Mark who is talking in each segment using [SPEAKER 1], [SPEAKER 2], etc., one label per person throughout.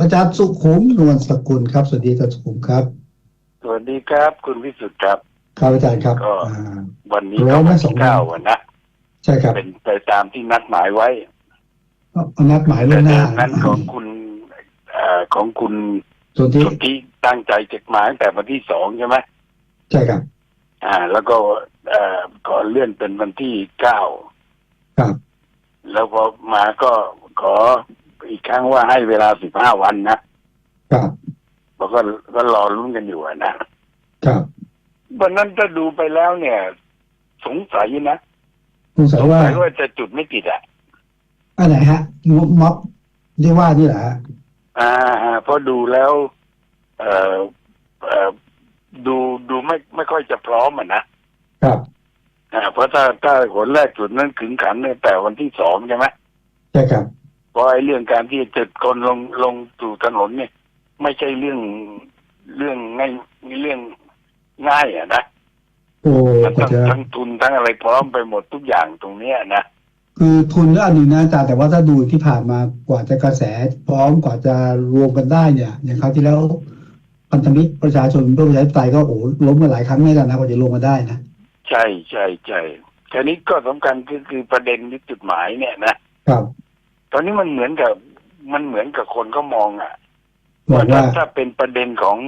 [SPEAKER 1] อาจารย์สุขุมนวลสกุลครับ สวัสดีอาจารย์สุขุมครับ
[SPEAKER 2] สวัสดีครับ คุณวิสุทธ์ครับ
[SPEAKER 1] ครับอาจารย์ครับ
[SPEAKER 2] ก็
[SPEAKER 1] อ่า
[SPEAKER 2] วันนี้
[SPEAKER 1] ร้
[SPEAKER 2] ก็
[SPEAKER 1] อนไหม
[SPEAKER 2] วัน
[SPEAKER 1] สอง
[SPEAKER 2] ที่
[SPEAKER 1] วัน
[SPEAKER 2] เก้าอะนะ
[SPEAKER 1] ใช่ครับ
[SPEAKER 2] เป็นไปตามที่นัดหมายไว้
[SPEAKER 1] เอานัดหมายล่
[SPEAKER 2] แต่
[SPEAKER 1] วงห
[SPEAKER 2] เดิ
[SPEAKER 1] น้าม
[SPEAKER 2] นั้นของคุณเอ่อของคุณ
[SPEAKER 1] ส่วนที่
[SPEAKER 2] สุทธิตั้งใจจะมาตั้งแต่วันที่สองใช่ไหม
[SPEAKER 1] ใช่ครับ
[SPEAKER 2] อ่า แล้วก็เอ่อขอเลื่อนเป็นวันที่เก้า
[SPEAKER 1] ครับ
[SPEAKER 2] แล้วพอมาก็ขอ อีกครั้งว่าให้เวลาสิบห้าวันนะครับแล้วก็ก็รอลุ้นกันอยู่อะนะครับวันนั้นถ้าดูไปแล้วเนี่ย สงสัยนะ
[SPEAKER 1] สงสั
[SPEAKER 2] ส
[SPEAKER 1] ย
[SPEAKER 2] ง
[SPEAKER 1] ว่า
[SPEAKER 2] สัยว่าจะจุดไม่ติดอะ
[SPEAKER 1] อันไหนฮะม็อบที่ว่านี่แหละฮะ
[SPEAKER 2] อ่าเพราะดูแล้ว เอ่อเอ่อดูดูไม่ไม่ค่อยจะพร้อมอะนะครับอ่าเพราะถ้าถ้าผลแรกจุดนั้นขึงขันตั้งแต่วันที่สองใช่ไหม
[SPEAKER 1] ใช่ครับ
[SPEAKER 2] เพราะไอ้เรื่องการที่จะจุดคนลงลงสู่ถนนเนี่ย ไม่ใช่เรื่องเรื่องง่ายเรื่องง่ายอะนะ
[SPEAKER 1] โอ้
[SPEAKER 2] มัน
[SPEAKER 1] กว่า
[SPEAKER 2] ต้อง
[SPEAKER 1] จะ
[SPEAKER 2] ทั้งทุนทั้งอะไรพร้อมไปหมดทุกอย่างตรงเนี้ยนะ
[SPEAKER 1] คือทุนก็อันหนึ่งนะอาจารย์แต่ว่าถ้าดูที่ผ่านมากว่าจะกระแสพร้อมกว่าจะรวมกันได้เนี่ย อย่างคราวที่แล้วพันธมิตรประชาชนเพื่อประชาธิปไตยก็โอ้ล้มกันหลายครั้งไม่กันนะกว่าจะรวมกันได้นะ
[SPEAKER 2] ใช่ใช่ใช่ทีนี้ก็สำคัญคือคือประเด็นที่จุดหมายเนี่ยนะครับต อนนี้มันเหมือนกับ มันเหมือนกับคนเขามองอะ
[SPEAKER 1] บอก
[SPEAKER 2] ถ้า
[SPEAKER 1] ว่า
[SPEAKER 2] ถ้าเป็นประเด็นของ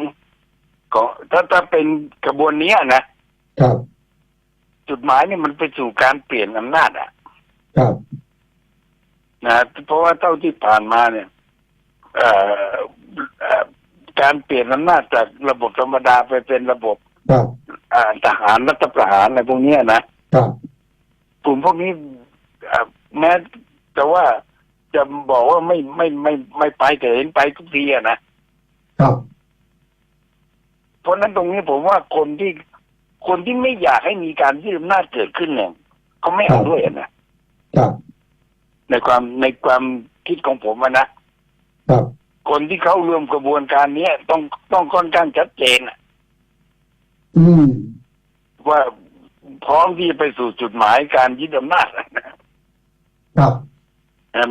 [SPEAKER 2] ของถ้าถ้าเป็นกระบวนเนี้ยนะครับ จุดหมายเนี่ยมันไปสู่การเปลี่ยนอำนาจอะ
[SPEAKER 1] ครับ
[SPEAKER 2] นะเพราะว่าเท่าที่ผ่านมาเนี่ยเอ่อเอ่อการเปลี่ยนอำนาจจากระบบธรรมดาไปเป็นระบบ
[SPEAKER 1] ครับ
[SPEAKER 2] อ่าทหารรัฐประหารอะไรพวกเนี้ยนะครับกลุ่มพวกนี้เอ่อแม้แต่ว่า จะบอกว่าไม่ไม่ไม่ไม่ไปแต่เห็นไปทุกทีอะนะครับเพราะฉะนั้นตรงนี้ผมว่าคนที่คนที่ไม่อยากให้มีการยึดอำนาจเกิดขึ้นเนี่ยเขาไม่เอาด้วยอะนะครับในความในความคิดของผมอะนะครับคนที่เข้าร่วมกระบวนการเนี้ยต้องต้องค่อนข้างชัดเจนอะ
[SPEAKER 1] อืม
[SPEAKER 2] ว่าพร้อมที่จะไปสู่จุดหมายการยึดอำนาจนะครับเอ่อ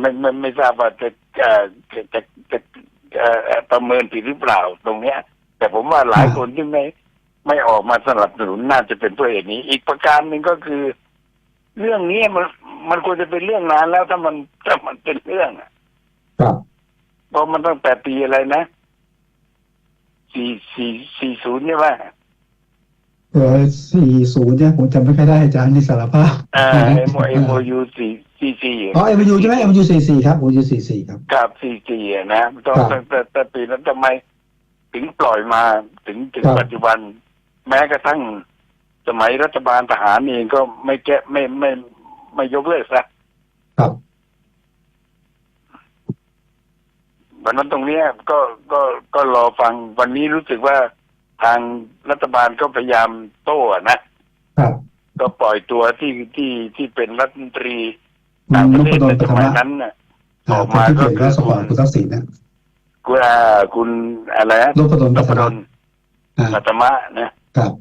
[SPEAKER 2] ไม่ไม่ไม่ทราบว่าจะเอ่อจะจะจะเอ่อประเมินผิดหรือเปล่าตรงเนี้ย แต่ผมว่าหลายคนที่ไม่ไม่ออกมาสนับสนุนน่าจะเป็นเพราะเหตุนี้ อีกประการหนึ่งก็คือ เรื่องนี้มันมันควรจะเป็นเรื่องนานแล้วถ้ามันถ้ามันเป็นเรื่องอะ
[SPEAKER 1] ครับ
[SPEAKER 2] เพราะมันตั้งแต่ปีอะไรนะสี่สี่สี่ศูนย์ใช่ไหม
[SPEAKER 1] เออสี่ศูนย์เนี่ยผมจำไม่ค่อยได้อาจารย์นี่สารภาพ
[SPEAKER 2] อ่าเอ็มเอ็มโอยูสี่สี่สี่
[SPEAKER 1] อ๋อเอ็มยูใช่ไหมเอ็มยูสี่สี่ครับเอ็มยูสี่สี่ครับ
[SPEAKER 2] กับสี่สี่นะต้อง
[SPEAKER 1] ครับ
[SPEAKER 2] ตั้งแต่แต่ปีนั้นทำไมถึงปล่อยมาถึงถึง
[SPEAKER 1] ครับ
[SPEAKER 2] ปัจจุบัน แม้กระทั่งสมัยรัฐบาลทหารเองก็ไม่แก้ไม่ไม่ไม่ยกเลิกซะ
[SPEAKER 1] ครับ
[SPEAKER 2] วันนั้นตรงเนี้ยก็ก็ก็รอฟังวันนี้รู้สึกว่า ทางรัฐบาลก็พยายามโต้อะนะ
[SPEAKER 1] ครับ
[SPEAKER 2] ก็ปล่อยตัวที่ที่ที่เป็นรัฐมนตรี
[SPEAKER 1] อื
[SPEAKER 2] ต่าง
[SPEAKER 1] ม
[SPEAKER 2] ประ
[SPEAKER 1] น
[SPEAKER 2] เท
[SPEAKER 1] พ
[SPEAKER 2] ศ
[SPEAKER 1] ดล
[SPEAKER 2] ใน
[SPEAKER 1] ป
[SPEAKER 2] ส
[SPEAKER 1] ฐ
[SPEAKER 2] มั
[SPEAKER 1] มะ
[SPEAKER 2] ยนั้นน่ะ
[SPEAKER 1] อ่า
[SPEAKER 2] ออก
[SPEAKER 1] คน
[SPEAKER 2] มา
[SPEAKER 1] ที่
[SPEAKER 2] ก็
[SPEAKER 1] เขียน
[SPEAKER 2] คือ
[SPEAKER 1] ว่าสปอร์ตคุณทักษิณนะ
[SPEAKER 2] คุณอ่าคุณอะไรนะ
[SPEAKER 1] นพดล
[SPEAKER 2] น
[SPEAKER 1] ปั
[SPEAKER 2] พ
[SPEAKER 1] ท
[SPEAKER 2] ด
[SPEAKER 1] มะ
[SPEAKER 2] ล
[SPEAKER 1] อ่า
[SPEAKER 2] ปัตมะนะ
[SPEAKER 1] ครับ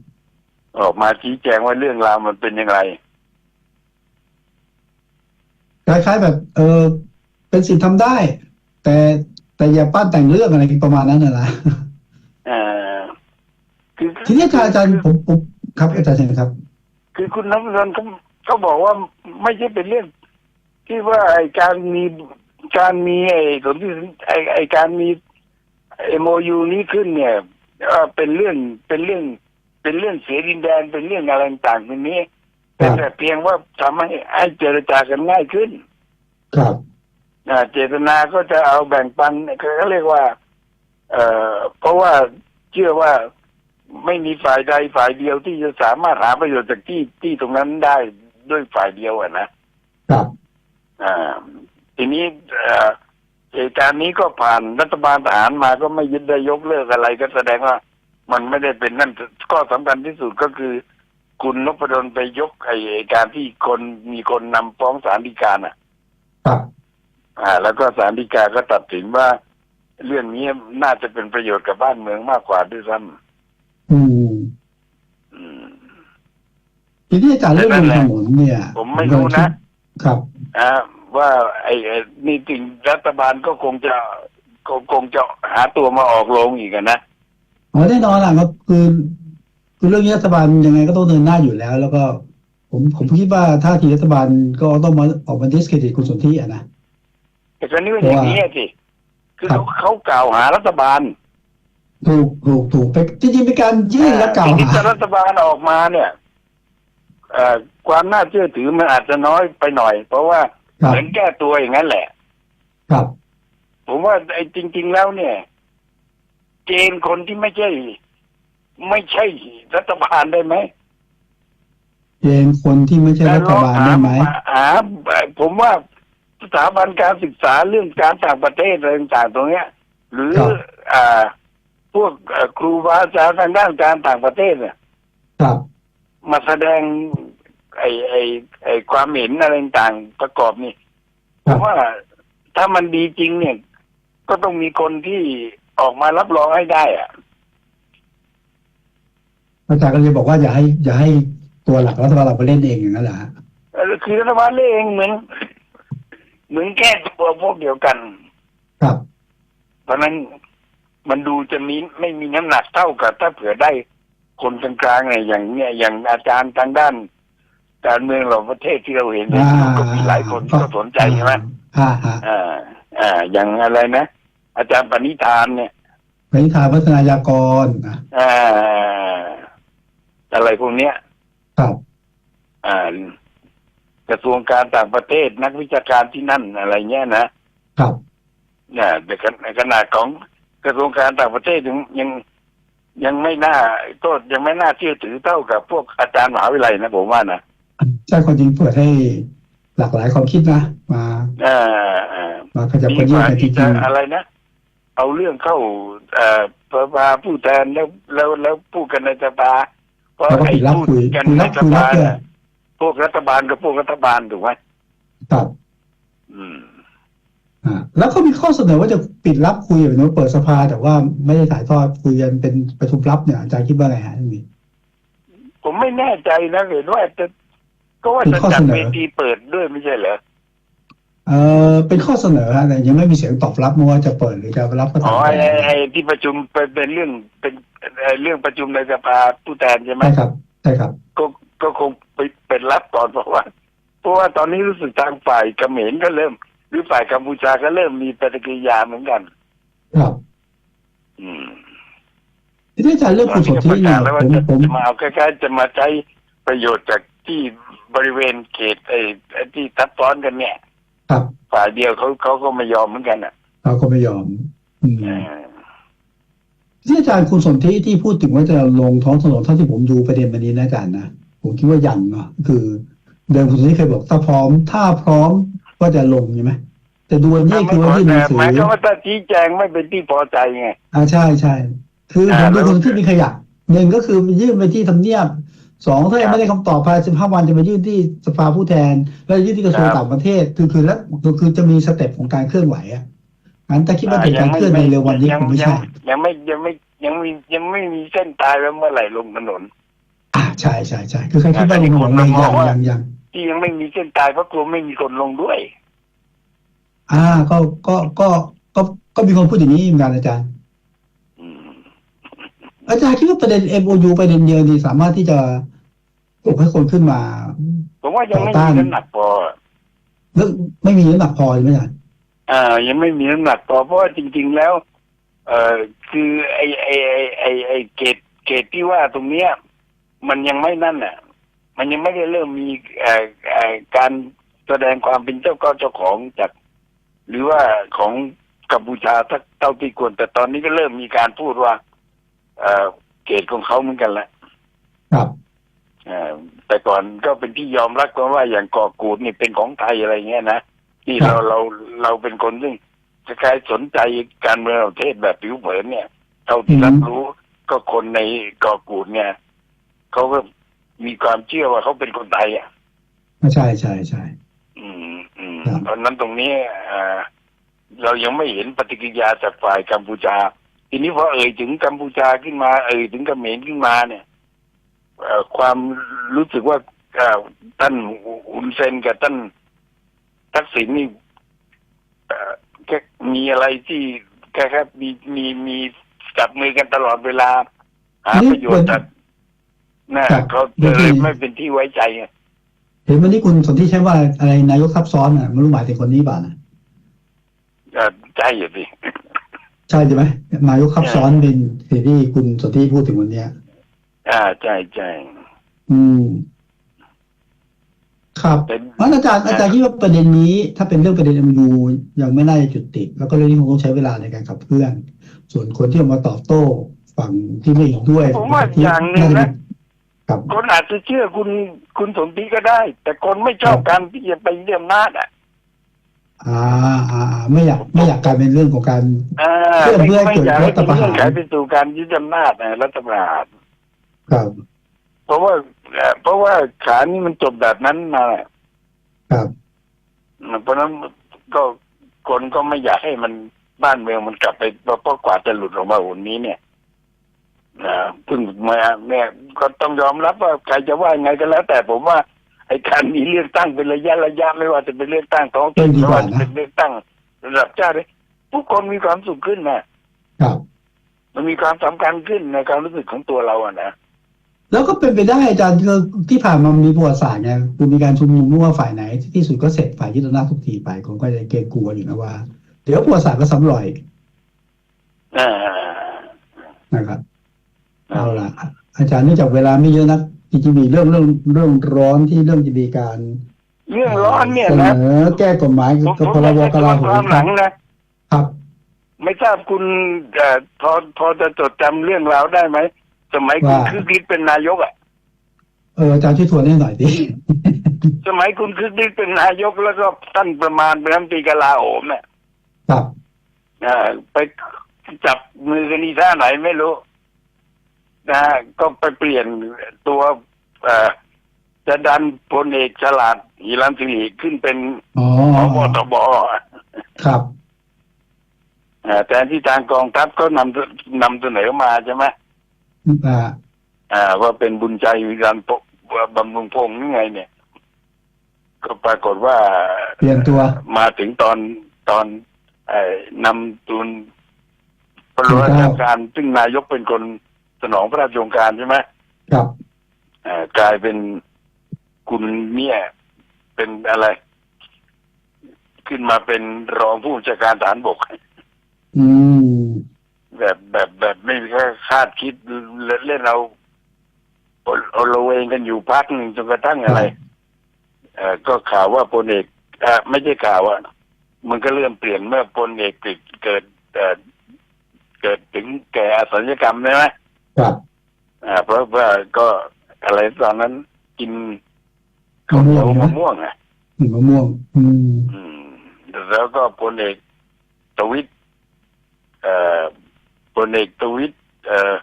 [SPEAKER 2] ออกมาชี้แจงว่าเรื่องราวมันเป็นยังไง
[SPEAKER 1] คล้ายๆแบบ เออเป็นสิทธิ์ทำได้ แต่แต่อย่าปั้นแต่งเรื่องอะไรประมาณนั้นน่ะนะ
[SPEAKER 2] เอ่อ คือ
[SPEAKER 1] ทีนี้อาจารย์อาจารย์ผมผมครับอาจารย์เชิญครับ
[SPEAKER 2] คือคุณน้ำเงินเขาเขาบอกว่าไม่ใช่เป็นเรื่อง ที่ว่าไอการมีการมีไอ้สนที่ไอไอการมีเอ็มโยูนี้ขึ้นเนี่ยเอ่อเป็นเรื่องเป็นเรื่อง เป็นเรื่องเสียดินแดนเป็นเรื่องอะไรต่างๆตรงนี้
[SPEAKER 1] ครั
[SPEAKER 2] แต่
[SPEAKER 1] บ
[SPEAKER 2] แต่เพียงว่าทำให้ให้เจรจากันง่ายขึ้น
[SPEAKER 1] ครับ
[SPEAKER 2] อ่าเจตนาก็จะเอาแบ่งปันเขาเรียกว่า เอ่อเพราะว่าเชื่อว่า ไม่มีฝ่ายใดฝ่ายเดียวที่จะสามารถหาประโยชน์จากที่ที่ตรงนั้นได้ด้วยฝ่ายเดียวอะนะครับอ่าทีนี้เอ่อเหตุการณ์นี้ก็ผ่านรัฐบาลทหารมาก็ไม่ยึดได้ยกเลิกอะไรก็แสดงว่ามันไม่ได้เป็นนั่นก็สำคัญที่สุดก็คือ คุณนพดลไปยกไอ้การที่คนมีคนนำฟ้องศาลฎีกาอะ
[SPEAKER 1] ครับ
[SPEAKER 2] อ่า แล้วก็ศาลฎีกาก็ตัดสินว่า เรื่องนี้น่าจะเป็นประโยชน์กับบ้านเมืองมากกว่าด้วยซ้
[SPEAKER 1] อืมำ
[SPEAKER 2] อืม
[SPEAKER 1] ทีนี้อาจารย์เรื่องบนถนนเนี่ย
[SPEAKER 2] ผมไม่รู้นะ
[SPEAKER 1] ครับ
[SPEAKER 2] อ่าว่าไอ้ไอ้นี่จริงรัฐบาลก็คงจะคงคงจะหาตัวมาออกโรงอีกอะนะ
[SPEAKER 1] อ๋อแน่นอนล่ะครับคือคือเรื่องนี้รัฐบาลยังไงก็ต้องเดินหน้าอยู่แล้ว แล้วก็ ผมผมคิดว่าท่าทีรัฐบาลก็ต้องมาออกมาดิสเครดิตคุณสนธิอะนะ
[SPEAKER 2] แต่คราวนี้เป็นอย่างนี้อะสิคือ
[SPEAKER 1] ครับ
[SPEAKER 2] เขาเขากล่าวหารัฐบาล
[SPEAKER 1] ถูกถูกถูกไปจริงๆเป็นการยื่นและกล่าว
[SPEAKER 2] ทีนี้
[SPEAKER 1] หา
[SPEAKER 2] ถ้ารัฐบาลออกมาเนี่ยเอ่อความน่าเชื่อถือมันอาจจะน้อยไปหน่อย เพราะว่า
[SPEAKER 1] ครับ
[SPEAKER 2] เหมือนแก้ตัวอย่างนั้นแหละ
[SPEAKER 1] ครับ
[SPEAKER 2] ผมว่าไอ้จริง ๆ แล้วเนี่ย เกณฑ์คนที่ไม่ใช่ ไม่ใช่รัฐบาลได้ไหม
[SPEAKER 1] เกณฑ์คนที่ไม่ใช่รัฐบาลได้ไหม
[SPEAKER 2] หาผมว่าสถาบันการศึกษาเรื่องการต่างประเทศอะไรต่างๆตรงเนี้ย หรือ
[SPEAKER 1] ครับ
[SPEAKER 2] อ่า พวกเอ่อครูบาอาจารย์ทางด้านการต่างประเทศเนี่ย
[SPEAKER 1] ครับ
[SPEAKER 2] มาแสดงไอ้ไอ้ไอ้ความเห็นอะไรต่างๆประกอบนี่ผ
[SPEAKER 1] ครับ
[SPEAKER 2] มว่าถ้ามันดีจริงเนี่ย ก็ต้องมีคนที่ออกมารับรองให้ได้อะ
[SPEAKER 1] อาจารย์ก็เลยบอกว่าอย่าให้ อย่าให้ตัวหลักรัฐบาลเราไปเล่นเองอย่างนั้นแหละฮะ
[SPEAKER 2] เออคือรัฐบาลเองเหมือนเหมือนแก้ตัวพวกเดียวกัน
[SPEAKER 1] ครับ
[SPEAKER 2] เพราะฉะนั้น มันดูจะมีไม่มีน้ำหนักเท่ากับ ถ้าเผื่อได้คนกลางๆเนี่ยอย่างเนี่ยอย่างอาจารย์ทางด้าน การเมืองเราประเทศที่เราเห็นเนี่ย
[SPEAKER 1] อ่า
[SPEAKER 2] ก็มีหลายคนที่ก็สนใจใช่ไหม
[SPEAKER 1] อ่าฮะ
[SPEAKER 2] อ่าอ่า อย่างอะไรนะอาจารย์ปณิธานเนี่ย
[SPEAKER 1] ปณิธานพัฒนายากรอะ
[SPEAKER 2] อ่าอะไรพวกเนี้ย
[SPEAKER 1] ครับ
[SPEAKER 2] อ่ากระทรวงการต่างประเทศนักวิชาการที่นั่นอะไรเงี้ยนะครับเนี่ยแต่ในขนาดของ กระทรวงการต่างประเทศยังยังยังไม่น่าโทษยังไม่น่าเชื่อถือเท่ากับพวกอาจารย์มหาวิทยาลัยนะผมว่านะ
[SPEAKER 1] ใช่ความจริงเปิดให้หลากหลายความคิดนะมา
[SPEAKER 2] อ่าอ่า
[SPEAKER 1] มาขยับ
[SPEAKER 2] ดี
[SPEAKER 1] ข
[SPEAKER 2] ก
[SPEAKER 1] ยื่น
[SPEAKER 2] ว่า
[SPEAKER 1] กันจ
[SPEAKER 2] ที่
[SPEAKER 1] ริ
[SPEAKER 2] จะ
[SPEAKER 1] ง
[SPEAKER 2] อะไรนะเอาเรื่องเข้าเอ่อสภาผู้แทนแล้วแล้วแล้วพูดกันในสภาเพราะ
[SPEAKER 1] แล้วก็
[SPEAKER 2] ไอ้
[SPEAKER 1] ปิดรับ
[SPEAKER 2] พูด
[SPEAKER 1] คุย
[SPEAKER 2] กัน
[SPEAKER 1] คุย
[SPEAKER 2] ใน
[SPEAKER 1] รับ
[SPEAKER 2] ส
[SPEAKER 1] คุยรับ
[SPEAKER 2] ภา
[SPEAKER 1] เนี่ย
[SPEAKER 2] น่ะพวกรัฐบาลกับพวกรัฐบาลถูกไหม
[SPEAKER 1] ครับ
[SPEAKER 2] อืม
[SPEAKER 1] อ่า แล้วก็มีข้อเสนอว่าจะปิดรับคุยแบบนี้เปิดสภา แต่ว่าไม่ได้ถ่ายทอดคุยกันเป็นประชุมลับเนี่ยอาจารย์คิดว่าไงฮะนี่มี
[SPEAKER 2] ผมไม่แน่ใจนะเห็นว่าจะก็ว่า
[SPEAKER 1] เป็น
[SPEAKER 2] จะ
[SPEAKER 1] ข้อ
[SPEAKER 2] จัด
[SPEAKER 1] เสนอ
[SPEAKER 2] เวทีเปิดด้วยไม่ใช่เหรอ
[SPEAKER 1] เออเป็นข้อเสนอฮะแต่ยังไม่มีเสียงตอบรับไม่ว่าจะเปิดหรือจะรับก็
[SPEAKER 2] อ๋
[SPEAKER 1] ตา
[SPEAKER 2] อ
[SPEAKER 1] ม
[SPEAKER 2] ไอ้
[SPEAKER 1] แต่
[SPEAKER 2] ไอ้ไอ้ที่ประชุมเป็นเป็นเรื่องเป็นไอ้เรื่องประชุมในสภาผู้แทนใช่ไหม
[SPEAKER 1] ใช่ครับใช่ครับ
[SPEAKER 2] ก็ก็คงไปเป็นรับก่อนเพราะว่าเพราะว่าตอนนี้รู้สึกทางฝ่ายเขมรก็เริ่ม หรือฝ่ายกัมพูชาก็เริ่มมีปฏิกิริยาเหมือนกัน
[SPEAKER 1] ครับ
[SPEAKER 2] อืม
[SPEAKER 1] ทีนี้อาจารย์เรื่อง
[SPEAKER 2] ตอ
[SPEAKER 1] คุ
[SPEAKER 2] น
[SPEAKER 1] ณส
[SPEAKER 2] นี้
[SPEAKER 1] น
[SPEAKER 2] ก็
[SPEAKER 1] ธิ
[SPEAKER 2] ประ
[SPEAKER 1] เนี่
[SPEAKER 2] กายศแล้วว่า
[SPEAKER 1] ผม
[SPEAKER 2] จะ
[SPEAKER 1] ผม
[SPEAKER 2] จะมาเอาคล้ายๆจะมาใช้ประโยชน์จากที่บริเวณเขตไอ้ไอ้ที่ทับซ้อนกันเนี่ย
[SPEAKER 1] ครับ
[SPEAKER 2] ฝ่ายเดียวเขาเขาก็ไม่ยอมเหมือนกันอะ
[SPEAKER 1] เราก็ไม่ยอม อืม
[SPEAKER 2] เออ
[SPEAKER 1] ที่อาจารย์คุณสนธิที่พูดถึงว่าจะลงท้องถนนเท่าที่ผมดูประเด็นวันนี้นะอาจารย์นะผมคิดว่ายังเนาะคือ เดิมคุณสนธิเคยบอกถ้าพร้อม ถ้าพร้อม ก็จะลงใช่ไหมแต่ดูวันนี้คือว่าที่หนังสื
[SPEAKER 2] หมาย
[SPEAKER 1] อ
[SPEAKER 2] ความว่าถ้าชี้แจงไม่เป็นที่พอใจไง
[SPEAKER 1] อ่าใช่ใช่คือผม
[SPEAKER 2] อ่า
[SPEAKER 1] ดู
[SPEAKER 2] แล้ว
[SPEAKER 1] คนที่มีขยะหนึ่งก็คือยื่นไปที่ทำเนียบสองถ้า
[SPEAKER 2] ครั
[SPEAKER 1] ยัง
[SPEAKER 2] บ
[SPEAKER 1] ไม่ได้คำตอบภายในสิบห้าวันจะมายื่นที่สภาผู้แทน แล้วยื่นที่กระทรวง
[SPEAKER 2] ครับ
[SPEAKER 1] ต่างประเทศ คือคือแล้วคือจะมีสเต็ปของการเคลื่อนไหวอะงั้นถ้าคิดว่าเป็นการเคลื่อนในเร็ววันนี้
[SPEAKER 2] ยัง
[SPEAKER 1] คงไม่
[SPEAKER 2] ยัง
[SPEAKER 1] ใช่
[SPEAKER 2] ยังไม่ยังไม่ยังมียังไม่มีเส้นตายแล้วเมื่อไหร่ลงถนน
[SPEAKER 1] อ่าใช่ใช่ใช่คือใครคิดว่าลงถนนเลยยังยังยัง
[SPEAKER 2] ที่ยังไม่มีเส้นตายเพราะกลัวไม่มีคนลงด้วย
[SPEAKER 1] อ่า ก็ก็ก็ก็ก็มีคนพูดอย่างนี้เหมือนกันอาจารย์
[SPEAKER 2] อืม
[SPEAKER 1] อาจารย์คิดว่าประเด็น MOU ประเด็นเดียวนี่สามารถที่จะปลุกให้คนขึ้นมา
[SPEAKER 2] ผมว่ายังไม่
[SPEAKER 1] ต่อ
[SPEAKER 2] มี
[SPEAKER 1] ต้าน
[SPEAKER 2] น้ำหนักพอ
[SPEAKER 1] เรื่องไม่มีน้ำหนักพอใช่ไหมอาจารย์
[SPEAKER 2] อ่า ยังไม่มีน้ำหนักพอเพราะว่าจริง ๆแล้ว เอ่อคือไอไอไอไอไอเกตเกตที่ว่าตรงเนี้ย มันยังไม่นั่นน่ะ มันยังไม่ได้เริ่มมีเอ่อเอ่อการแสดงความเป็นเจ้าก็เจ้าของจาก หรือว่าของกัมพูชาถ้าเท่าที่ควรแต่ตอนนี้ก็เริ่มมีการพูดว่าเอ่อเกตของเขาเหมือนกันแหละ
[SPEAKER 1] ครับ
[SPEAKER 2] เอ่อแต่ก่อนก็เป็นที่ยอมรับกันว่าอย่างเกาะกูดนี่เป็นของไทยอะไรเงี้ยนะที่
[SPEAKER 1] ครั
[SPEAKER 2] เรา
[SPEAKER 1] บ
[SPEAKER 2] เราเราเป็นคนซึ่งคล้ายๆสนใจการเมืองประเทศแบบผิวเผินเนี่ยเท่าที่รับรู้ก็คนในเกาะกูดเนี่ยเขาก็ มีความเชื่อว่าเขาเป็นคนไทยอะ
[SPEAKER 1] ใช่ใช่ใช่
[SPEAKER 2] อืมอืม
[SPEAKER 1] ครับ
[SPEAKER 2] เพราะฉะนั้นตรงนี้เอ่อเรายังไม่เห็นปฏิกิริยาจากฝ่ายกัมพูชา ทีนี้พอเอ่ยถึงกัมพูชาขึ้นมา เอ่ยถึงเขมรขึ้นมาเนี่ยเอ่อความรู้สึกว่าเอ่อท่านอุนเซนกับท่านทักษิณนี่เอ่อแค่มีอะไรที่แค่แค่มีมีมีจับมือกันตลอดเวลา หา
[SPEAKER 1] นี่
[SPEAKER 2] ประโยชน์จาก น่ะ
[SPEAKER 1] ครับ
[SPEAKER 2] เขา
[SPEAKER 1] เดี๋ยว
[SPEAKER 2] เลย
[SPEAKER 1] ที่
[SPEAKER 2] ไม่เป็นที่ไว้ใจไง
[SPEAKER 1] เห็นวันนี้คุณสนที่ใช้ว่าอะไรนายกซับซ้อนอะไม่รู้หมายถึงคนนี้เปล่านะ
[SPEAKER 2] เอ่อใช่อยู่สิ
[SPEAKER 1] ใช่ใช่ไหมนายกซับซ้อนเป็นสิ่งที่คุณสนที่พูดถึงวันเนี้ย
[SPEAKER 2] อ่าใช่ใช่
[SPEAKER 1] อืมครับ
[SPEAKER 2] เป็น
[SPEAKER 1] งั้นอาจารย์อาจารย์คิดว่าประเด็นนี้ ถ้าเป็นเรื่องประเด็น MU ยังไม่น่าจะจุดติด แล้วก็เรื่องนี้คงต้องใช้เวลาในการขับเคลื่อน ส่วนคนที่ออกมาตอบโต้ ฝั่งที่ไม่เห็นด้วย
[SPEAKER 2] ผมว่าอย่างหนึ่งา
[SPEAKER 1] จ
[SPEAKER 2] นะ
[SPEAKER 1] ครับ
[SPEAKER 2] คนอาจจะเชื่อคุณคุณสมศรีก็ได้ แต่คนไม่ชอบการที่จะไปเรื่องนาจอะ
[SPEAKER 1] อ่าอ่าอ่า ไม่อยากไม่อยากกลายเป็นเรื่องของการ
[SPEAKER 2] อ่า
[SPEAKER 1] เพื่อเพื่อให้
[SPEAKER 2] ไม่
[SPEAKER 1] เกิด
[SPEAKER 2] อยาก
[SPEAKER 1] รั
[SPEAKER 2] ให้
[SPEAKER 1] ฐ
[SPEAKER 2] เป็น
[SPEAKER 1] ประหาร
[SPEAKER 2] เรื่องไขไปสู่การยึดอำนาจนะรัฐประหาร
[SPEAKER 1] ครับ
[SPEAKER 2] เพราะว่าเอ่อเพราะว่าขานี่มันจบแบบนั้นมา
[SPEAKER 1] ครับ
[SPEAKER 2] เพราะฉะนั้นก็คนก็ไม่อยากให้มันบ้านเมืองมันกลับไปเพราะเพราะกว่าจะหลุดออกมาวันนี้เนี่ย นะเพิ่งมาเนี่ยก็ต้องยอมรับว่าใครจะว่ายังไงก็แล้ว แต่ผมว่าไอ้การมีเลือกตั้งเป็นระยะระยะไม่ว่าจะเป็นเลือกตั้งท้องถิ่น
[SPEAKER 1] เรื่องดี
[SPEAKER 2] ไม่
[SPEAKER 1] กว่า
[SPEAKER 2] ว่าจะ
[SPEAKER 1] นะ
[SPEAKER 2] เป็นเลือกตั้งระดับชาติเลยผู้คนมีความสุขขึ้นนะครับมันมีความสำคัญขึ้นในความรู้สึกของตัวเราอะนะ
[SPEAKER 1] แล้วก็เป็นไปได้อาจารย์คือที่ผ่านมามีประวัติศาสตร์ไงคือมีการชุมนุมไม่ว่าฝ่ายไหน ที่สุดก็เสร็จฝ่ายยึดอำนาจทุกทีไปผมก็จะเกรงกลัวอยู่นะว่า เดี๋ยวประวัติศาสตร์ก็ซ้ำรอย
[SPEAKER 2] อ่า
[SPEAKER 1] นะครับ เอาละอาจารย์เนื่องจากเวลาไม่เยอะนักจริงๆมีเรื่องเรื่องเรื่องร้อนที่เรื่องจะมีการ
[SPEAKER 2] เรื่องร้อนเนี่ย
[SPEAKER 1] เสน
[SPEAKER 2] นะ
[SPEAKER 1] อแก้กฎหมาย
[SPEAKER 2] ผม
[SPEAKER 1] กับ
[SPEAKER 2] ผม
[SPEAKER 1] พร
[SPEAKER 2] ไม่
[SPEAKER 1] บ
[SPEAKER 2] ใช่
[SPEAKER 1] กลาโห
[SPEAKER 2] ความ
[SPEAKER 1] ม
[SPEAKER 2] หลังนะ
[SPEAKER 1] ครับ
[SPEAKER 2] ไม่ทราบคุณเอ่อพอพอจะจดจำเรื่องราวได้ไหม สมัยคุณ
[SPEAKER 1] ว่า
[SPEAKER 2] คึกฤทธิ์เป็นนายกอะ
[SPEAKER 1] เอออาจารย์ช่วยทวนให้หน่อยดิ
[SPEAKER 2] สมัยคุณคึกฤทธิ์เป็นนายกแล้วก็ท่านประมาณเป็นรัฐมนตรีกลาโหมเนี่ย
[SPEAKER 1] ครับ
[SPEAKER 2] อ่าไปจับมือกันอีท่าไหนไม่รู้ นะฮะก็ไปเปลี่ยนตัวเอ่อจะดันพลเอกฉลาดหิรันสิริขึ้นเป็น
[SPEAKER 1] อ๋อ
[SPEAKER 2] พบตบ
[SPEAKER 1] ครับ
[SPEAKER 2] อ่าแทนที่ทางกองทัพก็นำนำเสนอมาใช่ไหม
[SPEAKER 1] อ่า
[SPEAKER 2] อ่าว่าเป็นบุญใจวิการปกบำรุงพงษ์นี่ไง เนี่ย ก็ปรากฏว่า
[SPEAKER 1] เปลี่ยนตัว
[SPEAKER 2] มาถึงตอนตอนเอ่อนำตุนพระราชการซึ่งนายกเป็นคนส นองพระราชโองการใช่ไหม
[SPEAKER 1] ครับ
[SPEAKER 2] อ่ากลายเป็นคุณเนี่ยเป็นอะไร ขึ้นมาเป็นรองผู้บัญชาการฐานบก
[SPEAKER 1] อืม
[SPEAKER 2] แบบแบบแบบไม่มีค่าคาดคิดเล่นเอาเอาเอาเราเองกันอยู่พักหนึ่งจนกระทั่งอะไรเอ่อก็ข่าวว่าพลเอกเอ่อไม่ใช่ข่าวอะมันก็เริ่มเปลี่ยนเมื่อพลเอกเกิดเกิดเอ่อเกิดถึงแก่อสัญญกรรมใช่ไหม
[SPEAKER 1] ครับ
[SPEAKER 2] อ่าเพราะว่าก็อะไรตอนนั้นกินข้าวเหนียวมะม่วงอะ
[SPEAKER 1] หนึ่งมะม่วง อืม
[SPEAKER 2] อืม แล้วก็พลเอกตวิทย์เอ่อพลเอกตวิทย์เอ่อ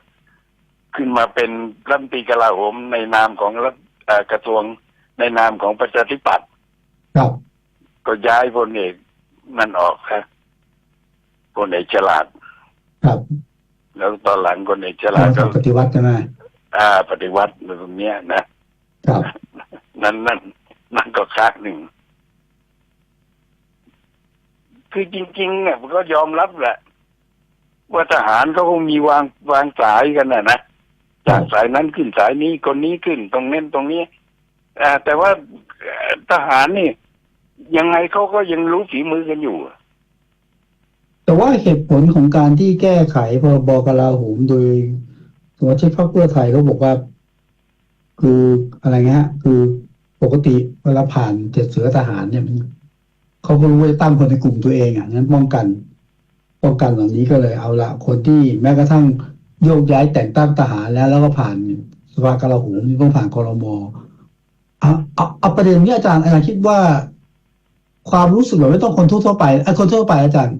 [SPEAKER 2] ขึ้นมาเป็นรัฐมนตรีกลาโหมในนามของรัฐเอ่อกระทรวงในนามของประชาธิปัตย์
[SPEAKER 1] ครับ
[SPEAKER 2] ก็ย้ายพลเอกนั่นออกครับพลเอกฉลาด
[SPEAKER 1] ครับ
[SPEAKER 2] แล้วตอนหลังพลเอกฉลา
[SPEAKER 1] เรา
[SPEAKER 2] ดก็
[SPEAKER 1] ปฏิวัติใช่ไหม
[SPEAKER 2] อ่า ปฏิวัติตรงเนี้ยนะครับนั่นนั่นนั่นก็คาดหนึ่ง คือจริงๆเนี่ยมันก็ยอมรับแหละ ว่าทหารเขาคงมีวางวางสายกันนะนะจากสายนั้นขึ้นสายนี้คนนี้ขึ้น ตรงนี้นตรงนี้อ่าแต่ว่าเอ่อทหารนี่ ยังไงเขาก็ยังรู้ฝีมือกันอยู่
[SPEAKER 1] แต่ว่าเหตุผลของการที่แก้ไขพรบกลาโหมโดยสมาชิกพรรคเพื่อไทยเขาบอกว่า คืออะไรเงี้ยคือปกติเวลาผ่านเจ็ดเสือทหารเนี่ยมันเขาก็รู้ว่าจะตั้งคนในกลุ่มตัวเองอะงั้นป้องกันป้องกันเหล่านี้ก็เลยเอาละคนที่แม้กระทั่งโยกย้ายแต่งตั้งทหารแล้ว แล้วก็ผ่านสภากลาโหมต้องผ่านคอรมอเอาเอาประเด็นนี้อาจารย์อาจารย์คิดว่า ความรู้สึกแบบไม่ต้องคนทั่วไปไอ้คนทั่วไปอาจารย์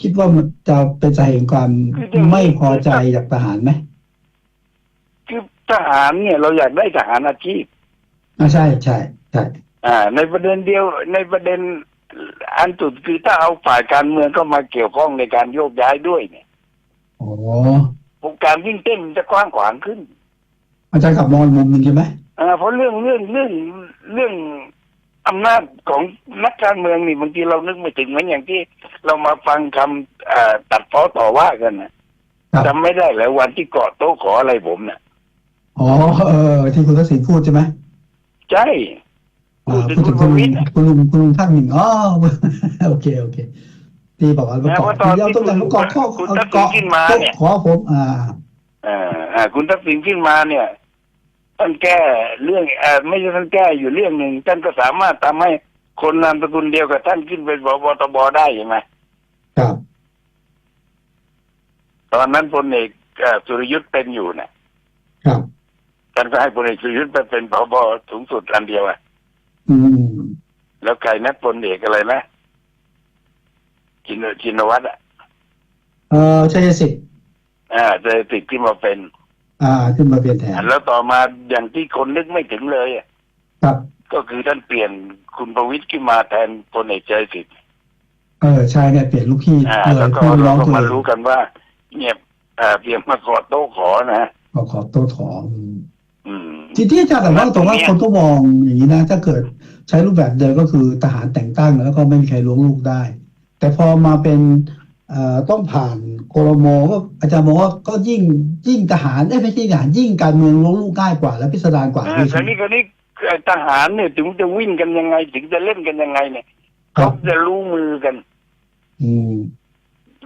[SPEAKER 1] คิดว่ามันจะเป็นสาเหตุของความ
[SPEAKER 2] คืออย่างนี้
[SPEAKER 1] ไม่พอใจจากทหารไหม
[SPEAKER 2] คือทหารเนี่ยเราอยากได้ทหารอาชีพ
[SPEAKER 1] อ่าใช่ใช่ใช่
[SPEAKER 2] อ่า ในประเด็นเดียวในประเด็นอันสุดคือถ้าเอาฝ่ายการเมืองเข้ามาเกี่ยวข้องในการโยกย้ายด้วยเนี่ย
[SPEAKER 1] อ๋อ
[SPEAKER 2] วงการวิ่งเต้นมันจะกว้างขวางขึ้น
[SPEAKER 1] อาจารย์กลับมองอีกมุมหนึ่งใช่ไหม
[SPEAKER 2] อ่าเพราะเรื่องเรื่องเรื่องเรื่อง อำนาจของนักการเมืองนี่บางทีเรานึกไม่ถึงเหมือนอย่างที่เรามาฟังคำเอ่อตัดพ้อต่อว่ากันนะครับจำไม่ได้แล้ววันที่เกาะโต๊ะขออะไรผมเนี่ย
[SPEAKER 1] อ๋อเออที่คุณทักษิณพูดใช่ไหม
[SPEAKER 2] ใช่
[SPEAKER 1] อ่า
[SPEAKER 2] พูดถึง
[SPEAKER 1] พูดถึง
[SPEAKER 2] คุ
[SPEAKER 1] คุณ
[SPEAKER 2] ณ
[SPEAKER 1] ลุ
[SPEAKER 2] วิ
[SPEAKER 1] ง
[SPEAKER 2] ทย์อะ
[SPEAKER 1] คุณลุงคุณลุงท่านหนึ่งอ๋อโอเคโอเคที่บอกว่า
[SPEAKER 2] แม้
[SPEAKER 1] เกาะ
[SPEAKER 2] ว่าตอน
[SPEAKER 1] เดียว
[SPEAKER 2] ที่
[SPEAKER 1] ต้องการ
[SPEAKER 2] คุณ
[SPEAKER 1] เกาะข้อ
[SPEAKER 2] คุณทักษิณ
[SPEAKER 1] เกาะ
[SPEAKER 2] ขึ้นมาเนี่ย
[SPEAKER 1] ขอผม อ่า
[SPEAKER 2] เอ่ออ่าคุณทักษิณขึ้นมาเนี่ย ท่านแก้เรื่องเอ่อไม่ใช่ท่านแก้อยู่เรื่องหนึ่งท่านก็สามารถทำให้คนนามสกุลเดียวกับท่านขึ้นเป็นบวตบได้ใช่ไหม
[SPEAKER 1] ครับ
[SPEAKER 2] ตอนนั้นพลเอกเอ่อสุรยุทธ์เป็นอยู่เนี่ย
[SPEAKER 1] ครับ
[SPEAKER 2] ท่านก็ให้พลเอกสุรยุทธ์ไปเป็นผบสูงสุดอันเดียวอะ
[SPEAKER 1] อืม
[SPEAKER 2] แล้วใครนักพลเอกอะไรนะชินชินวัตรอะ
[SPEAKER 1] เออชัยสิทธิ์
[SPEAKER 2] อ่าจะติดขึ้นมาเป็น
[SPEAKER 1] อ่า ขึ้นมาเปลี่ยนแทน
[SPEAKER 2] แล้วต่อมาอย่างที่คนนึกไม่ถึงเลยอะ
[SPEAKER 1] ครับ
[SPEAKER 2] ก็คือท่านเปลี่ยนคุณประวิตรขึ้นมาแทนพลเอกชัยสิทธิ์
[SPEAKER 1] เออใช่เนี่ยเปลี่ยนลูกพี่
[SPEAKER 2] อ่า
[SPEAKER 1] เล
[SPEAKER 2] แล้ว
[SPEAKER 1] ย
[SPEAKER 2] ก็
[SPEAKER 1] พี่น้
[SPEAKER 2] เรา
[SPEAKER 1] อง
[SPEAKER 2] ก็
[SPEAKER 1] ตัว
[SPEAKER 2] มา
[SPEAKER 1] เอง
[SPEAKER 2] รู้กันว่า เนี่ยเอ่อเพียงมาขอโต๊ะขอนะ
[SPEAKER 1] ขอขอโต้ถอนอืม
[SPEAKER 2] อืม
[SPEAKER 1] ทีที่อาจารย์แต่ว่าตรงว่าคนก็มองอย่างนี้นะ ถ้าเกิดใช้รูปแบบเดิมก็คือทหารแต่งตั้งแล้วก็ไม่มีใครล้วงลูกได้ แต่พอมาเป็นเอ่อ ต้องผ่านกรมก็อาจารย์บอกว่าก็ยิ่งยิ่งทหารเอ้ยไม่ใช่ทหารยิ่งการเมืองล้วงลูกง่ายกว่า และพิสดารกว่า
[SPEAKER 2] เออ
[SPEAKER 1] ด้วย
[SPEAKER 2] คราวนี้คราวนี้เอ่อทหารเนี่ยถึงจะวิ่งกันยังไง ถึงจะเล่นกันยังไงเนี่ย
[SPEAKER 1] ครั
[SPEAKER 2] เขา
[SPEAKER 1] บ
[SPEAKER 2] จะรู้มือกัน
[SPEAKER 1] อืม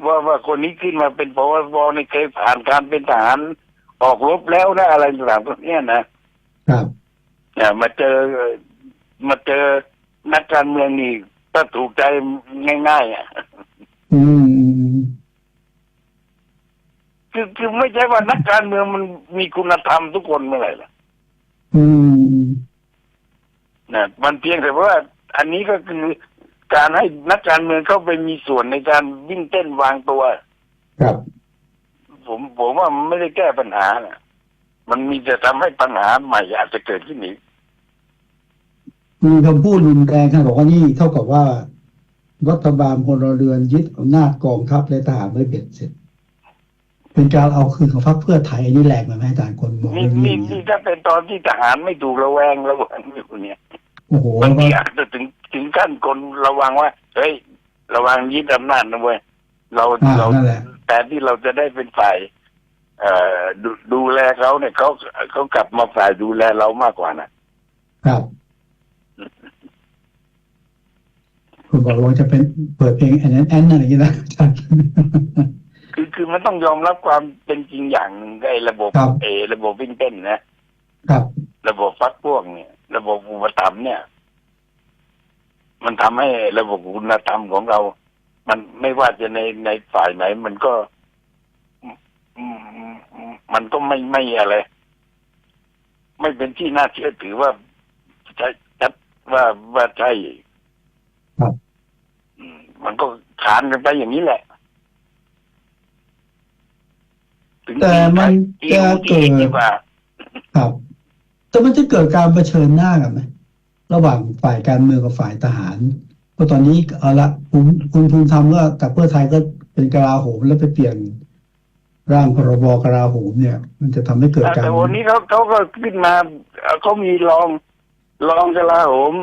[SPEAKER 2] ว่าว่าคนนี้ขึ้นมาเป็นพวบในเคยผ่านการเป็นทหารออกรบแล้วนะอะไรต่างๆพวกเนี้ยนะครับเนี่ยมาเจอมาเจอนักการเมืองนี่ถ้าถูกใจง่ายๆอะ
[SPEAKER 1] อืมอืมอืม
[SPEAKER 2] คือคือไม่ใช่ว่านักการเมืองมันมีคุณธรรมทุกคนเมื่อไหร่ล่ะ
[SPEAKER 1] อืมอืม
[SPEAKER 2] นะมันเพียงแต่ว่า อันนี้ก็คือการให้นักการเมืองเข้าไปมีส่วนในการวิ่งเต้นวางตัว
[SPEAKER 1] ครับ
[SPEAKER 2] ผมผมว่ามันไม่ได้แก้ปัญหานะมันมีแต่ทำให้ปัญหาใหม่อาจจะเกิดขึ้นอีก
[SPEAKER 1] มีคำพูดรุนแรงท่านบอกว่านี่เท่ากับว่า รัฐบาลพลเรือนยึดอำนาจกองทัพและทหารไม่เบ็ดเสร็จ เป็นการเอาคืนของพรรคเพื่อไทยอันนี้แรงไหมแม่อาจารย์คนมอง
[SPEAKER 2] นี่
[SPEAKER 1] เรื่องนี้
[SPEAKER 2] นี่
[SPEAKER 1] อย่างเงี้
[SPEAKER 2] นี่
[SPEAKER 1] ย
[SPEAKER 2] ถ้าเป็นตอนที่ทหารไม่ถูกระแวงระวังอยู่เนี่ย
[SPEAKER 1] โอ้โห
[SPEAKER 2] บาง
[SPEAKER 1] แล้วก็
[SPEAKER 2] ทีอาจจะถึงถึงขั้นคนระวังว่าเฮ้ยระวังยึดอำนาจนะเว้ยเรา
[SPEAKER 1] อ่า
[SPEAKER 2] เรา
[SPEAKER 1] นั่นแหละ
[SPEAKER 2] แต่ที่เราจะได้เป็นฝ่ายเอ่อดูดูแลเขาเนี่ยเขาเขากลับมาฝ่ายดูแลเรามากกว่านะครับ
[SPEAKER 1] คุณบอกว่าจะเป็นเปิดเพลงแอนแอนอะไรอย่างเงี้ยนะอาจารย์
[SPEAKER 2] คือคือมันต้องยอมรับความเป็นจริงอย่างหนึ่งไอ้ระบบ
[SPEAKER 1] ครับ
[SPEAKER 2] เออระบบวิ่งเต้นนะครับ ระบบฟักพวกเนี่ย ระบบอุปถัมภ์เนี่ย มันทำให้ระบบคุณธรรมของเรา มันไม่ว่าจะในในฝ่ายไหน มันก็อืมอืมอืมมันก็ไม่ไม่อะไร ไม่เป็นที่น่าเชื่อถือว่าใช่ชัดว่าว่าใช่
[SPEAKER 1] ครับ
[SPEAKER 2] อื มมันก็ขานกันไปอย่างนี้แหละ ถึง
[SPEAKER 1] แต่มัน
[SPEAKER 2] ที่
[SPEAKER 1] จะ
[SPEAKER 2] รู้ที่
[SPEAKER 1] เกิ
[SPEAKER 2] เห็น
[SPEAKER 1] ด
[SPEAKER 2] ดีกว่า
[SPEAKER 1] ครับ แต่มันจะเกิดการเผชิญหน้ากันไหมระหว่างฝ่ายการเมืองกับฝ่ายทหารเพราะตอนนี้เอาละคุณคุณภูมิธรรมก็กับเพื่อไทยก็เป็นกลาโหมแล้วไปเปลี่ยนร่างพรบกลาโหมเนี่ย มันจะทำให้เกิดการ
[SPEAKER 2] แต่วันนี้เขาเขาก็ขึ้นมาเอ่อเขามีรอง รองกลาโหม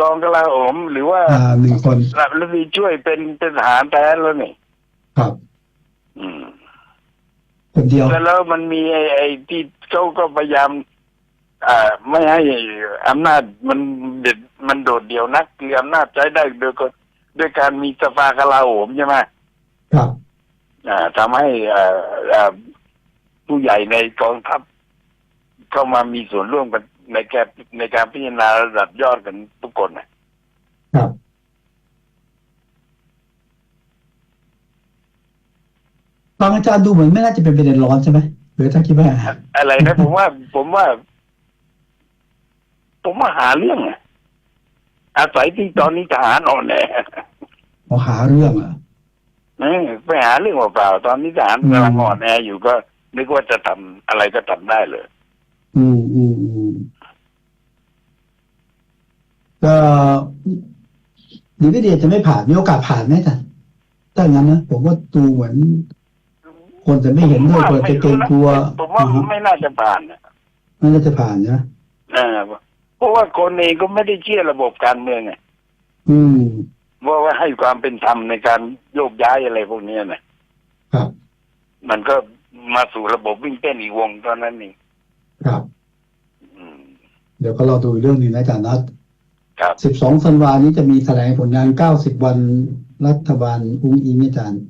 [SPEAKER 2] รองกลาโหมหรือว่า
[SPEAKER 1] อ่าหนึ่งคน
[SPEAKER 2] แล้วมีช่วยเป็นเป็นทหารแท้แล้วนี่
[SPEAKER 1] ครับ
[SPEAKER 2] อืม
[SPEAKER 1] คนเดียว
[SPEAKER 2] แล้วแล้วมันมีไอ้ไอ้ที่เขาก็พยายาม อ่า ไม่ให้อำนาจมันเด็ดมันโดดเดี่ยวนักคืออำนาจใช้ได้โดยก็ด้วยการมีสภากลาโหมใช่ไหม
[SPEAKER 1] ครับ
[SPEAKER 2] อ่าทำให้อ่าอ่าผู้ใหญ่ในกองทัพเข้ามามีส่วนร่วมกัน ในการในการพิจารณาระดับยอดกันทุกคนนะครับ
[SPEAKER 1] บางอาจารย์ดูเหมือนไม่น่าจะเป็นประเด็นร้อนใช่ไหมหรือถ้าคิดว่า
[SPEAKER 2] อะไรนะผมว่า ผมว่า ผมว่าหาเรื่องอะอาศัยที่ตอนนี้ทหารอ่อนแอ
[SPEAKER 1] ขอหาเรื่องอะ
[SPEAKER 2] เออไปหาเรื่องเปล่าๆตอนนี้ทหาร
[SPEAKER 1] อืม
[SPEAKER 2] กำลังอ่อนแออยู่ก็นึกว่าจะทำอะไรก็ทำได้เลย
[SPEAKER 1] อืมอืมอืม ก็ดีไม่ดีจะไม่ผ่านมีโอกาสผ่านไหมอาจารย์ถ้าอย่างนั้นนะผมว่าดูเหมือน คนจะไม่เห็นด้วยคนจะเกรงกลัว
[SPEAKER 2] ผมว่า
[SPEAKER 1] อือฮึ
[SPEAKER 2] ไม่น่าจะผ่านนะ
[SPEAKER 1] ไม่น่าจะผ่านนะ
[SPEAKER 2] เออเพราะว่าคนเองก็ไม่ได้เชื่อระบบการเมืองไง
[SPEAKER 1] อืม
[SPEAKER 2] ว่าว่าให้ความเป็นธรรมในการโยกย้ายอะไรพวกเนี้ยนะครับ มันก็มาสู่ระบบวิ่งเต้นอีกวงตอนนั้นนี่
[SPEAKER 1] ครับ
[SPEAKER 2] อืม
[SPEAKER 1] เดี๋ยวก็เราดูอีกเรื่องหนึ่งนะอาจารย์นัท
[SPEAKER 2] ครับ
[SPEAKER 1] สิบสองธันวานี้จะมีแถลงผลงานเก้าสิบวันรัฐบาลอุ้งอิงอาจารย์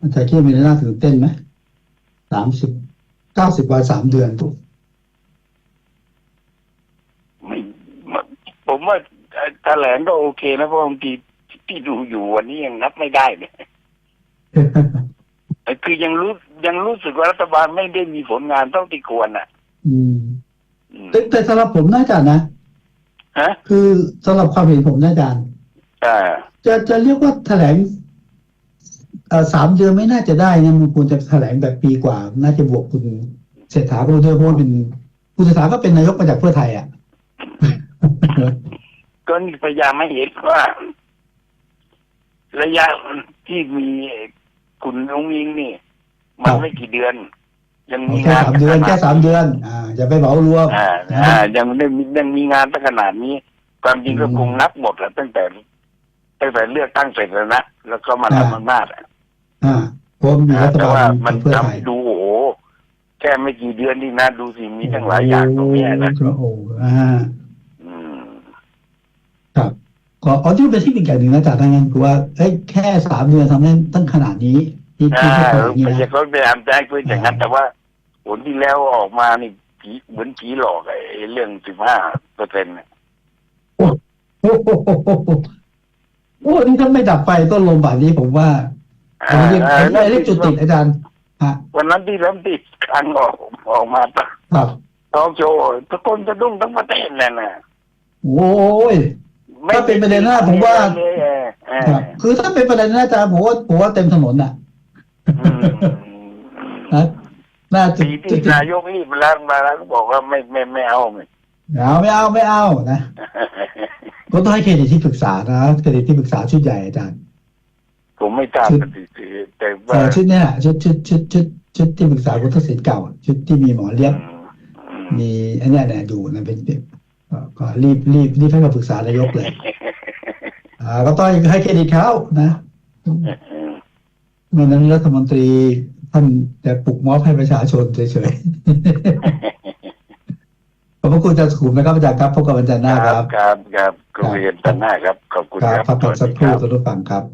[SPEAKER 1] อาจารย์คิดว่ามีน่าตื่นเต้นไหมสามสิบเก้าสิบวันสามเดือน
[SPEAKER 2] ไม่ผมว่าแถลงก็โอเคนะเพราะบางทีที่ดูอยู่วันนี้ยังนับไม่ได้เลยคือยังรู้ยังรู้สึกว่ารัฐบาลไม่ได้มีผลงานเท่าที่ควรอะ
[SPEAKER 1] อืม
[SPEAKER 2] อืม
[SPEAKER 1] แต่แต่สำหรับผมนะอาจารย์นะ
[SPEAKER 2] ฮะ
[SPEAKER 1] คือสำหรับความเห็นผมนะอาจารย์
[SPEAKER 2] อ่า
[SPEAKER 1] จะจะเรียกว่าแถลงเอ่อสามเดือนไม่น่าจะได้นะมันควรจะแถลงแบบปีกว่า น่าจะบวกคุณเศรษฐาก็ด้วยเพราะว่าเป็นคุณเศรษฐาก็เป็นนายกมาจากเพื่อไทยอะ
[SPEAKER 2] ก็นี่พยายามไม่เห็นว่า ระยะที่มีคุณนุ้งยิงนี่ มั
[SPEAKER 1] คนรับ
[SPEAKER 2] ไม่กี่เดือน ยังมี
[SPEAKER 1] แค่
[SPEAKER 2] งาน
[SPEAKER 1] สามเดือนแค่สามเดือน อ่าอย่าไปเหมารวม
[SPEAKER 2] อ่าอ่า ยังได้มียังมีงานตั้งขนาดนี้ ความจริงก็
[SPEAKER 1] อืม
[SPEAKER 2] คงนับหมดแล้วตั้งแต่ตั้งแต่เลือกตั้งเสร็จแล้วนะแล้วก็มา
[SPEAKER 1] อ่า
[SPEAKER 2] ทำอำนาจอะ
[SPEAKER 1] อ่าเพราะมีรัฐ
[SPEAKER 2] แต่
[SPEAKER 1] บา
[SPEAKER 2] ว่า
[SPEAKER 1] ล
[SPEAKER 2] มัน
[SPEAKER 1] เพื่อ
[SPEAKER 2] ทำ
[SPEAKER 1] ไทย
[SPEAKER 2] ให้ดูโอ้โหแค่ไม่กี่เดือนนี่นะดูสิมีทั้งหลายอย่างตรงเนี้ยนะ
[SPEAKER 1] โอ้โหอ่า
[SPEAKER 2] อืม
[SPEAKER 1] ครับก็อ๋อที่เป็นเที่เป็นอย่างหนึ่งนะอาจารย์ถ้างั้นคือว่าเอ้ยแค่สามเดือนทำได้ตั้งขนาดนี้ที่ที่
[SPEAKER 2] อ่า
[SPEAKER 1] ที่ทำอย่างนี้
[SPEAKER 2] พยา
[SPEAKER 1] นะ
[SPEAKER 2] เขาพยายามจะให้เป็นอย่างนั้น
[SPEAKER 1] อ่า
[SPEAKER 2] แต่ว่า ผลที่แล้วออกมานี่ผีเหมือนผีหลอกไอ้เรื่องสิบห้าเปอร์เซ็นต์
[SPEAKER 1] โอ้โหโอ้โหโอ้นี่ถ้าไม่ดับไฟต้นลมแบบนี้ผมว่าอันนี้เรียกอันนี้เรียกจุดติดอาจารย์ฮะ
[SPEAKER 2] วันนั้นที่เริ่มติดครั้งออกออกมา
[SPEAKER 1] ครับ
[SPEAKER 2] ทอล์กโชว์ทุกคนจะดุ้งทั้งประเทศเลยนะ
[SPEAKER 1] โอ้ยถ้าเป็นประเด็นหน้าผมว่า
[SPEAKER 2] เลยเออเออ
[SPEAKER 1] ครับคือถ้าเป็นประเด็นนะอาจารย์ผมว่าผมว่าเต็มถนนน่ะ
[SPEAKER 2] อืม
[SPEAKER 1] นะ น่าจะ
[SPEAKER 2] ปีที่นายกรีบล้างมาแล้วก็บอกว่าไม่ไม่ไม่เอาไม่
[SPEAKER 1] เอาไม่เอาไม่เอานะก็ต้องให้เครดิตที่ปรึกษานะเครดิตที่ปรึกษาชุดใหญ่อาจารย์
[SPEAKER 2] ผมไม่ทราบ
[SPEAKER 1] ชุด
[SPEAKER 2] กันสิแต่
[SPEAKER 1] เอ
[SPEAKER 2] ว่า
[SPEAKER 1] อชุดเนี้ยชุดชุดชุดชุดชุดที่ปรึกษาคุณทักษิณเก่าอะชุดที่มีหมอเลี้ยบ
[SPEAKER 2] อืม
[SPEAKER 1] มีอันเนี้ยเนี่ยดูนะเป็นเป็นก็ก็รีบรีบรีบให้มาปรึกษานายกเลยอ่าก็ต้องให้เครดิตเขานะ
[SPEAKER 2] อืม
[SPEAKER 1] เมื่อนั้นรัฐมนตรี ท่านจะปลุกม็อบให้ประชาชนเฉยๆ ขอบพระคุณอาจารย์สุขุมนะครับอาจารย์ครับพบกับอาจารย์หน้า
[SPEAKER 2] ค
[SPEAKER 1] ค
[SPEAKER 2] รั
[SPEAKER 1] รั
[SPEAKER 2] บบครับ ครับคุยกันต่อหน้าครับ ขอบคุณ
[SPEAKER 1] ครับ
[SPEAKER 2] ครับ
[SPEAKER 1] พักผ่อนสักครู่
[SPEAKER 2] สวัสดีครับ
[SPEAKER 1] ท่านผู้ฟังครับ